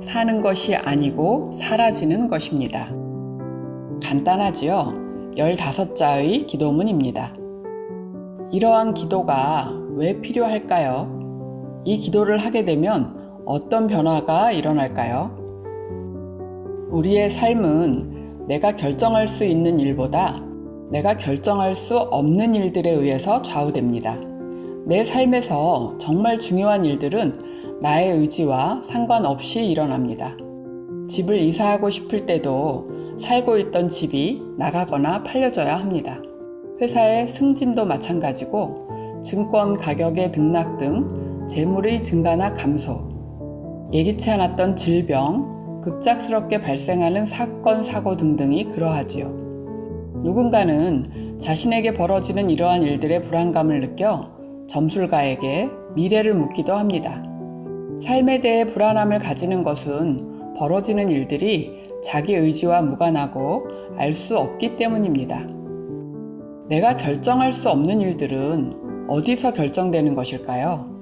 사는 것이 아니고 사라지는 것입니다. 간단하지요? 15자의 기도문입니다. 이러한 기도가 왜 필요할까요? 이 기도를 하게 되면 어떤 변화가 일어날까요? 우리의 삶은 내가 결정할 수 있는 일보다 내가 결정할 수 없는 일들에 의해서 좌우됩니다. 내 삶에서 정말 중요한 일들은 나의 의지와 상관없이 일어납니다. 집을 이사하고 싶을 때도 살고 있던 집이 나가거나 팔려져야 합니다. 회사의 승진도 마찬가지고 증권 가격의 등락 등 재물의 증가나 감소, 예기치 않았던 질병, 급작스럽게 발생하는 사건, 사고 등등이 그러하지요. 누군가는 자신에게 벌어지는 이러한 일들의 불안감을 느껴 점술가에게 미래를 묻기도 합니다. 삶에 대해 불안함을 가지는 것은 벌어지는 일들이 자기 의지와 무관하고 알 수 없기 때문입니다. 내가 결정할 수 없는 일들은 어디서 결정되는 것일까요?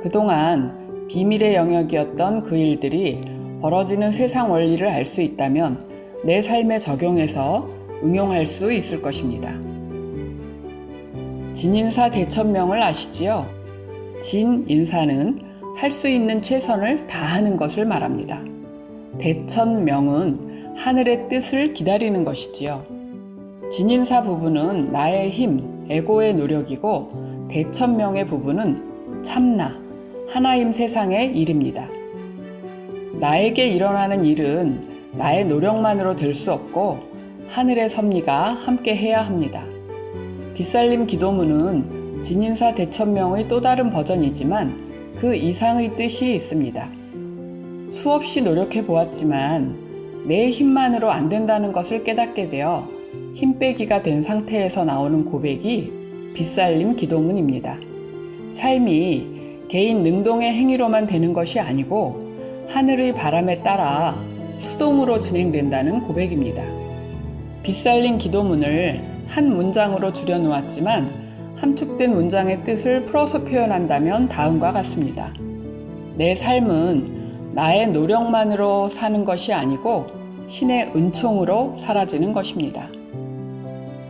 그동안 비밀의 영역이었던 그 일들이 벌어지는 세상 원리를 알 수 있다면 내 삶에 적용해서 응용할 수 있을 것입니다. 진인사 대천명을 아시지요? 진인사는 할 수 있는 최선을 다하는 것을 말합니다. 대천명은 하늘의 뜻을 기다리는 것이지요. 진인사 부분은 나의 힘, 에고의 노력이고 대천명의 부분은 참나, 하나임 세상의 일입니다. 나에게 일어나는 일은 나의 노력만으로 될 수 없고 하늘의 섭리가 함께 해야 합니다. 빗살림 기도문은 진인사 대천명의 또 다른 버전이지만 그 이상의 뜻이 있습니다. 수없이 노력해 보았지만 내 힘만으로 안 된다는 것을 깨닫게 되어 힘 빼기가 된 상태에서 나오는 고백이 빗살림 기도문입니다. 삶이 개인 능동의 행위로만 되는 것이 아니고 하늘의 바람에 따라 수동으로 진행된다는 고백입니다. 빗살린 기도문을 한 문장으로 줄여놓았지만 함축된 문장의 뜻을 풀어서 표현한다면 다음과 같습니다. 내 삶은 나의 노력만으로 사는 것이 아니고 신의 은총으로 사라지는 것입니다.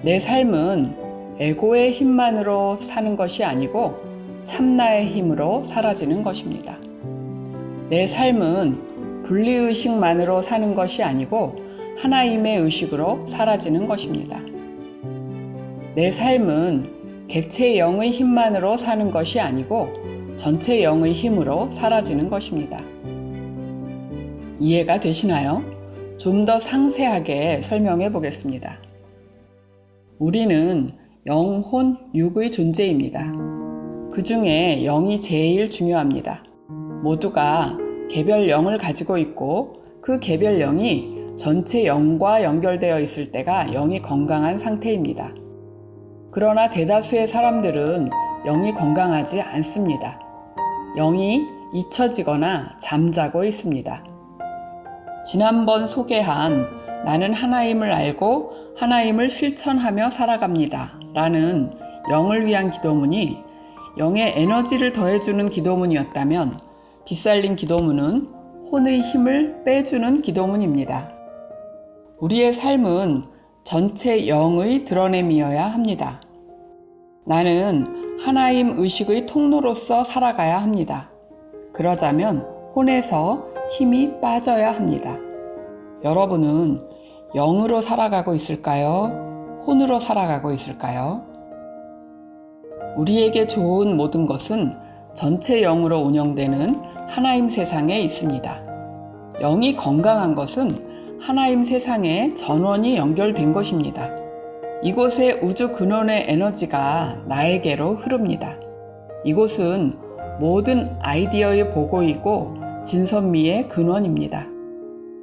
내 삶은 에고의 힘만으로 사는 것이 아니고 참나의 힘으로 사라지는 것입니다. 내 삶은 분리의식만으로 사는 것이 아니고 하나님의 의식으로 사라지는 것입니다. 내 삶은 개체 영의 힘만으로 사는 것이 아니고 전체 영의 힘으로 사라지는 것입니다. 이해가 되시나요? 좀 더 상세하게 설명해 보겠습니다. 우리는 영혼 육의 존재입니다. 그 중에 영이 제일 중요합니다. 모두가 개별 영을 가지고 있고 그 개별 영이 전체 영과 연결되어 있을 때가 영이 건강한 상태입니다. 그러나 대다수의 사람들은 영이 건강하지 않습니다. 영이 잊혀지거나 잠자고 있습니다. 지난번 소개한 나는 하나임을 알고 하나임을 실천하며 살아갑니다. 라는 영을 위한 기도문이 영의 에너지를 더해주는 기도문이었다면 빗살린 기도문은 혼의 힘을 빼주는 기도문입니다. 우리의 삶은 전체 영의 드러냄이어야 합니다. 나는 하나임 의식의 통로로서 살아가야 합니다. 그러자면 혼에서 힘이 빠져야 합니다. 여러분은 영으로 살아가고 있을까요? 혼으로 살아가고 있을까요? 우리에게 좋은 모든 것은 전체 영으로 운영되는 하나임 세상에 있습니다. 영이 건강한 것은 하나임 세상에 전원이 연결된 것입니다. 이곳의 우주 근원의 에너지가 나에게로 흐릅니다. 이곳은 모든 아이디어의 보고이고 진선미의 근원입니다.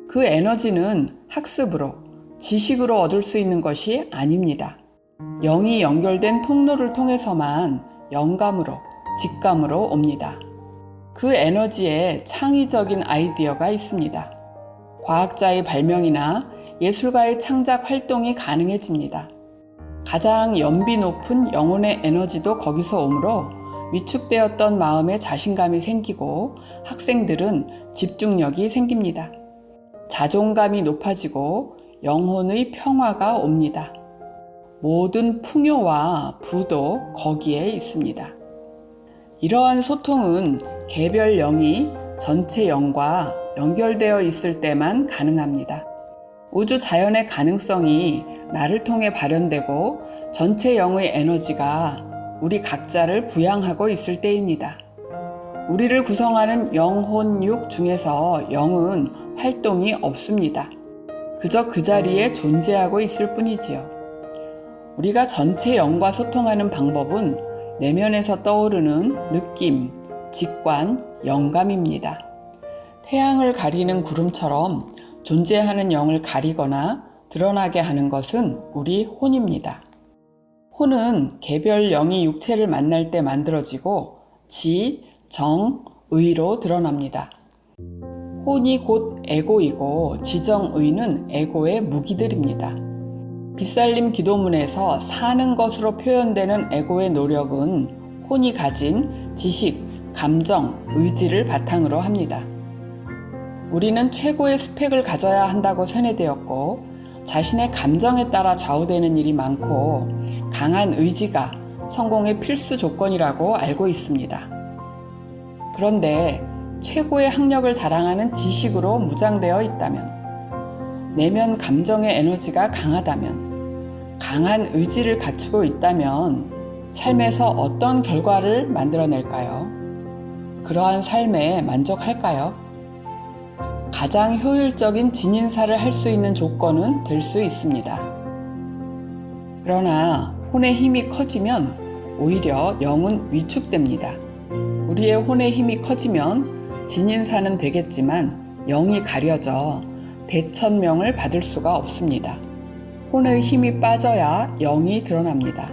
그 에너지는 학습으로, 지식으로 얻을 수 있는 것이 아닙니다. 영이 연결된 통로를 통해서만 영감으로, 직감으로 옵니다. 그 에너지에 창의적인 아이디어가 있습니다. 과학자의 발명이나 예술가의 창작 활동이 가능해집니다. 가장 연비 높은 영혼의 에너지도 거기서 오므로 위축되었던 마음에 자신감이 생기고 학생들은 집중력이 생깁니다. 자존감이 높아지고 영혼의 평화가 옵니다. 모든 풍요와 부도 거기에 있습니다. 이러한 소통은 개별 영이 전체 영과 연결되어 있을 때만 가능합니다. 우주 자연의 가능성이 나를 통해 발현되고 전체 영의 에너지가 우리 각자를 부양하고 있을 때입니다. 우리를 구성하는 영혼육 중에서 영은 활동이 없습니다. 그저 그 자리에 존재하고 있을 뿐이지요. 우리가 전체 영과 소통하는 방법은 내면에서 떠오르는 느낌, 직관, 영감입니다. 태양을 가리는 구름처럼 존재하는 영을 가리거나 드러나게 하는 것은 우리 혼입니다. 혼은 개별 영이 육체를 만날 때 만들어지고 지, 정, 의로 드러납니다. 혼이 곧 에고이고 지정의는 에고의 무기들입니다. 빗살림 기도문에서 사는 것으로 표현되는 에고의 노력은 혼이 가진 지식, 감정, 의지를 바탕으로 합니다. 우리는 최고의 스펙을 가져야 한다고 세뇌되었고 자신의 감정에 따라 좌우되는 일이 많고 강한 의지가 성공의 필수 조건이라고 알고 있습니다. 그런데 최고의 학력을 자랑하는 지식으로 무장되어 있다면 내면 감정의 에너지가 강하다면 강한 의지를 갖추고 있다면 삶에서 어떤 결과를 만들어낼까요? 그러한 삶에 만족할까요? 가장 효율적인 진인사를 할 수 있는 조건은 될 수 있습니다. 그러나 혼의 힘이 커지면 오히려 영은 위축됩니다. 우리의 혼의 힘이 커지면 진인사는 되겠지만 영이 가려져 대천명을 받을 수가 없습니다. 혼의 힘이 빠져야 영이 드러납니다.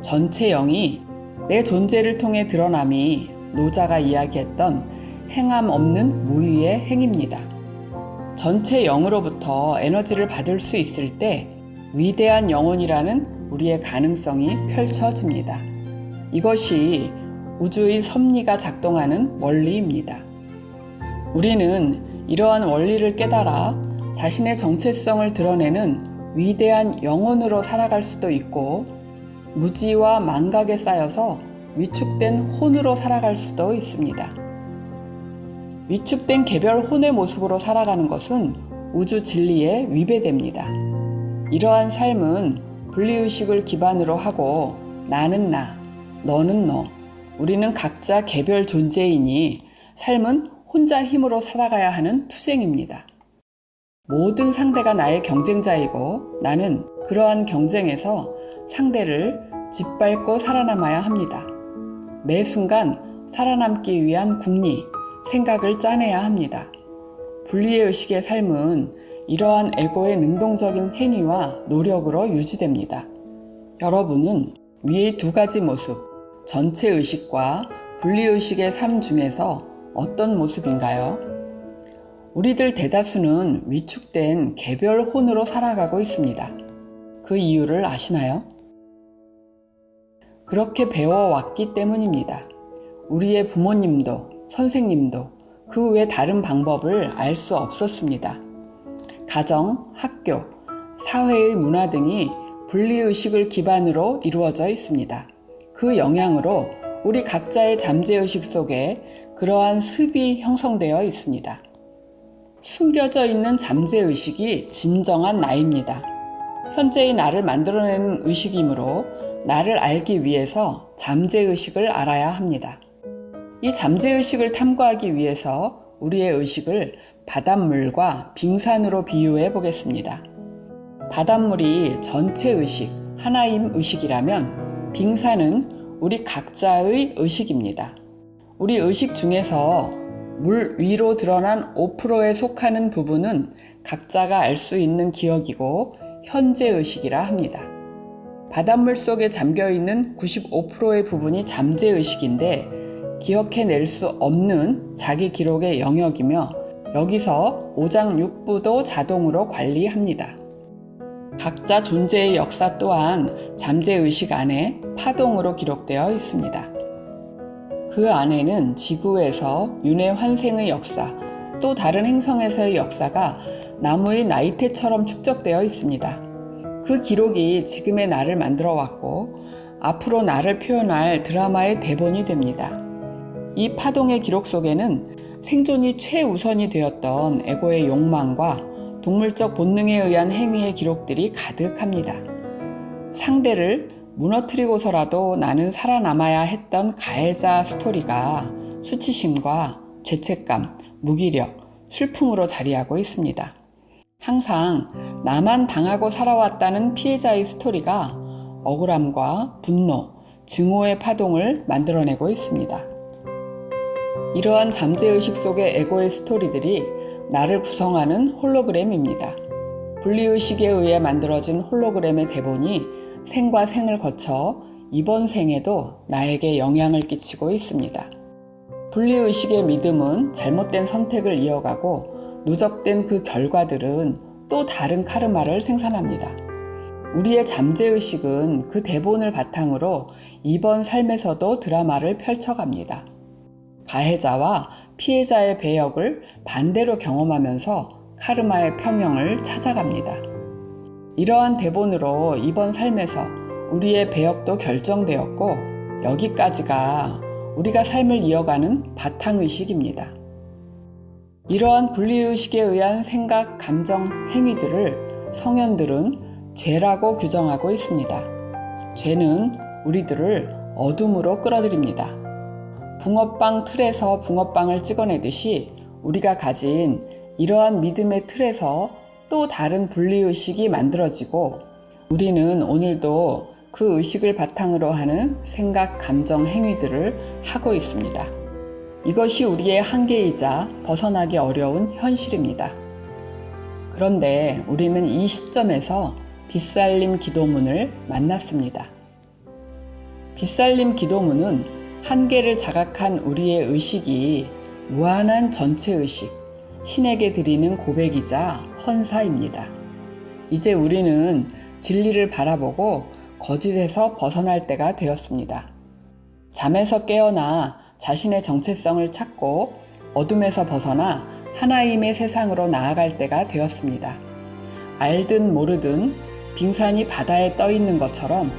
전체 영이 내 존재를 통해 드러남이 노자가 이야기했던 행함 없는 무위의 행입니다. 전체 영으로부터 에너지를 받을 수 있을 때 위대한 영혼이라는 우리의 가능성이 펼쳐집니다. 이것이 우주의 섭리가 작동하는 원리입니다. 우리는 이러한 원리를 깨달아 자신의 정체성을 드러내는 위대한 영혼으로 살아갈 수도 있고 무지와 망각에 쌓여서 위축된 혼으로 살아갈 수도 있습니다. 위축된 개별 혼의 모습으로 살아가는 것은 우주 진리에 위배됩니다. 이러한 삶은 분리의식을 기반으로 하고 나는 나, 너는 너, 우리는 각자 개별 존재이니 삶은 혼자 힘으로 살아가야 하는 투쟁입니다. 모든 상대가 나의 경쟁자이고 나는 그러한 경쟁에서 상대를 짓밟고 살아남아야 합니다. 매 순간 살아남기 위한 국리, 생각을 짜내야 합니다. 분리의 의식의 삶은 이러한 에고의 능동적인 행위와 노력으로 유지됩니다. 여러분은 위의 두 가지 모습, 전체 의식과 분리의 식의 삶 중에서 어떤 모습인가요? 우리들 대다수는 위축된 개별 혼으로 살아가고 있습니다. 그 이유를 아시나요? 그렇게 배워왔기 때문입니다. 우리의 부모님도 선생님도 그 외 다른 방법을 알 수 없었습니다. 가정, 학교, 사회의 문화 등이 분리의식을 기반으로 이루어져 있습니다. 그 영향으로 우리 각자의 잠재의식 속에 그러한 습이 형성되어 있습니다. 숨겨져 있는 잠재의식이 진정한 나입니다. 현재의 나를 만들어내는 의식이므로 나를 알기 위해서 잠재의식을 알아야 합니다. 이 잠재의식을 탐구하기 위해서 우리의 의식을 바닷물과 빙산으로 비유해 보겠습니다. 바닷물이 전체 의식, 하나임 의식이라면 빙산은 우리 각자의 의식입니다. 우리 의식 중에서 물 위로 드러난 5%에 속하는 부분은 각자가 알 수 있는 기억이고 현재 의식이라 합니다. 바닷물 속에 잠겨 있는 95%의 부분이 잠재 의식인데 기억해낼 수 없는 자기 기록의 영역이며 여기서 오장육부도 자동으로 관리합니다. 각자 존재의 역사 또한 잠재의식 안에 파동으로 기록되어 있습니다. 그 안에는 지구에서 윤회 환생의 역사, 또 다른 행성에서의 역사가 나무의 나이테처럼 축적되어 있습니다. 그 기록이 지금의 나를 만들어 왔고, 앞으로 나를 표현할 드라마의 대본이 됩니다. 이 파동의 기록 속에는 생존이 최우선이 되었던 에고의 욕망과 동물적 본능에 의한 행위의 기록들이 가득합니다. 상대를 무너뜨리고서라도 나는 살아남아야 했던 가해자 스토리가 수치심과 죄책감, 무기력, 슬픔으로 자리하고 있습니다. 항상 나만 당하고 살아왔다는 피해자의 스토리가 억울함과 분노, 증오의 파동을 만들어내고 있습니다. 이러한 잠재의식 속의 에고의 스토리들이 나를 구성하는 홀로그램입니다. 분리의식에 의해 만들어진 홀로그램의 대본이 생과 생을 거쳐 이번 생에도 나에게 영향을 끼치고 있습니다. 분리의식의 믿음은 잘못된 선택을 이어가고 누적된 그 결과들은 또 다른 카르마를 생산합니다. 우리의 잠재의식은 그 대본을 바탕으로 이번 삶에서도 드라마를 펼쳐갑니다. 가해자와 피해자의 배역을 반대로 경험하면서 카르마의 평형을 찾아갑니다. 이러한 대본으로 이번 삶에서 우리의 배역도 결정되었고 여기까지가 우리가 삶을 이어가는 바탕의식입니다. 이러한 분리의식에 의한 생각, 감정, 행위들을 성현들은 죄라고 규정하고 있습니다. 죄는 우리들을 어둠으로 끌어들입니다. 붕어빵 틀에서 붕어빵을 찍어내듯이 우리가 가진 이러한 믿음의 틀에서 또 다른 분리의식이 만들어지고 우리는 오늘도 그 의식을 바탕으로 하는 생각, 감정, 행위들을 하고 있습니다. 이것이 우리의 한계이자 벗어나기 어려운 현실입니다. 그런데 우리는 이 시점에서 빗살림 기도문을 만났습니다. 빗살림 기도문은 한계를 자각한 우리의 의식이 무한한 전체 의식, 신에게 드리는 고백이자 헌사입니다. 이제 우리는 진리를 바라보고 거짓에서 벗어날 때가 되었습니다. 잠에서 깨어나 자신의 정체성을 찾고 어둠에서 벗어나 하나님의 세상으로 나아갈 때가 되었습니다. 알든 모르든 빙산이 바다에 떠 있는 것처럼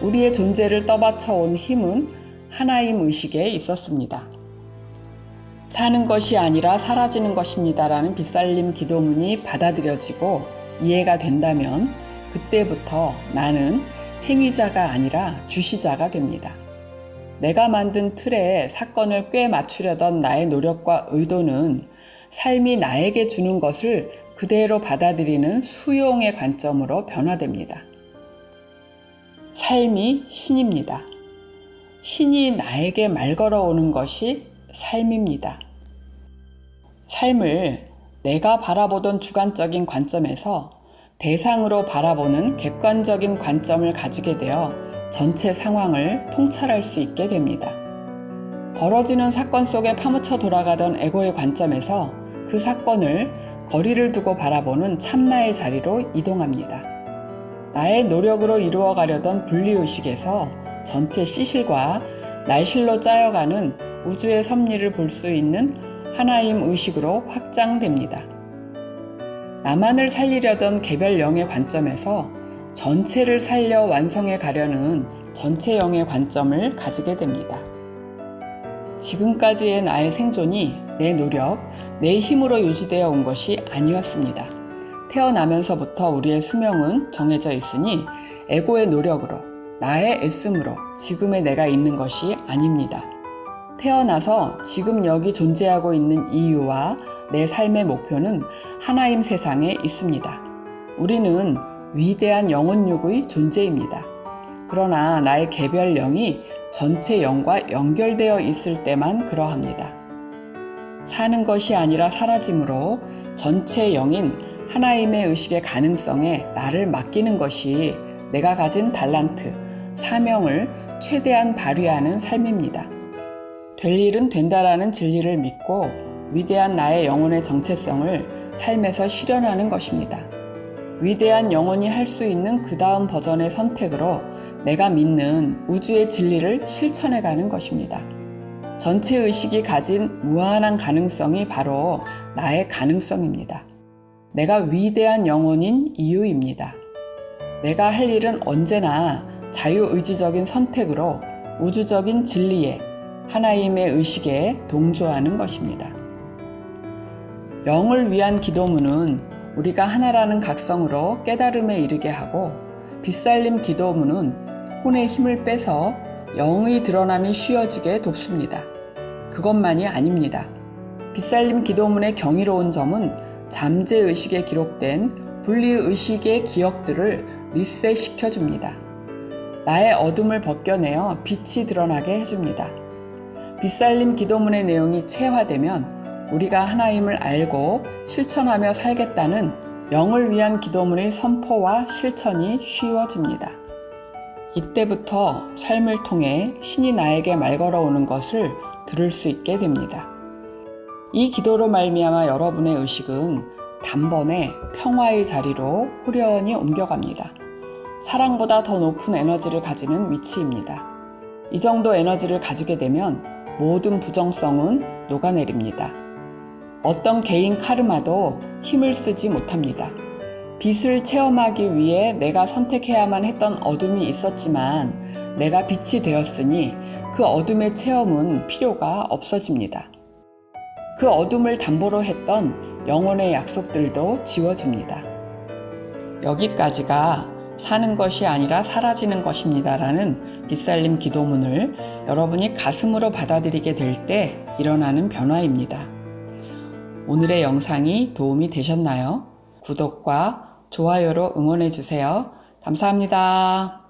우리의 존재를 떠받쳐 온 힘은 하나님 의식에 있었습니다. 사는 것이 아니라 사라지는 것입니다라는 빗살림 기도문이 받아들여지고 이해가 된다면 그때부터 나는 행위자가 아니라 주시자가 됩니다. 내가 만든 틀에 사건을 꽤 맞추려던 나의 노력과 의도는 삶이 나에게 주는 것을 그대로 받아들이는 수용의 관점으로 변화됩니다. 삶이 신입니다. 신이 나에게 말 걸어오는 것이 삶입니다. 삶을 내가 바라보던 주관적인 관점에서 대상으로 바라보는 객관적인 관점을 가지게 되어 전체 상황을 통찰할 수 있게 됩니다. 벌어지는 사건 속에 파묻혀 돌아가던 에고의 관점에서 그 사건을 거리를 두고 바라보는 참나의 자리로 이동합니다. 나의 노력으로 이루어가려던 분리의식에서 전체 시실과 날실로 짜여가는 우주의 섭리를 볼 수 있는 하나임 의식으로 확장됩니다. 나만을 살리려던 개별 영의 관점에서 전체를 살려 완성해 가려는 전체 영의 관점을 가지게 됩니다. 지금까지의 나의 생존이 내 노력, 내 힘으로 유지되어 온 것이 아니었습니다. 태어나면서부터 우리의 수명은 정해져 있으니 에고의 노력으로, 나의 애씀으로 지금의 내가 있는 것이 아닙니다. 태어나서 지금 여기 존재하고 있는 이유와 내 삶의 목표는 하나임 세상에 있습니다. 우리는 위대한 영혼육의 존재입니다. 그러나 나의 개별 영이 전체 영과 연결되어 있을 때만 그러합니다. 사는 것이 아니라 사라짐으로 전체 영인 하나님의 의식의 가능성에 나를 맡기는 것이 내가 가진 달란트, 사명을 최대한 발휘하는 삶입니다. 될 일은 된다라는 진리를 믿고 위대한 나의 영혼의 정체성을 삶에서 실현하는 것입니다. 위대한 영혼이 할 수 있는 그 다음 버전의 선택으로 내가 믿는 우주의 진리를 실천해 가는 것입니다. 전체 의식이 가진 무한한 가능성이 바로 나의 가능성입니다. 내가 위대한 영혼인 이유입니다. 내가 할 일은 언제나 자유의지적인 선택으로 우주적인 진리에 하나님의 의식에 동조하는 것입니다. 영을 위한 기도문은 우리가 하나라는 각성으로 깨달음에 이르게 하고 빗살림 기도문은 혼의 힘을 빼서 영의 드러남이 쉬워지게 돕습니다. 그것만이 아닙니다. 빗살림 기도문의 경이로운 점은 잠재 의식에 기록된 분리 의식의 기억들을 리셋시켜 줍니다. 나의 어둠을 벗겨내어 빛이 드러나게 해줍니다. 빗살림 기도문의 내용이 체화되면 우리가 하나님을 알고 실천하며 살겠다는 영을 위한 기도문의 선포와 실천이 쉬워집니다. 이때부터 삶을 통해 신이 나에게 말 걸어오는 것을 들을 수 있게 됩니다. 이 기도로 말미암아 여러분의 의식은 단번에 평화의 자리로 후련히 옮겨갑니다. 사랑보다 더 높은 에너지를 가지는 위치입니다. 이 정도 에너지를 가지게 되면 모든 부정성은 녹아내립니다. 어떤 개인 카르마도 힘을 쓰지 못합니다. 빛을 체험하기 위해 내가 선택해야만 했던 어둠이 있었지만 내가 빛이 되었으니 그 어둠의 체험은 필요가 없어집니다. 그 어둠을 담보로 했던 영혼의 약속들도 지워집니다. 여기까지가 사는 것이 아니라 사라지는 것입니다라는 빗살림 기도문을 여러분이 가슴으로 받아들이게 될 때 일어나는 변화입니다. 오늘의 영상이 도움이 되셨나요? 구독과 좋아요로 응원해 주세요. 감사합니다.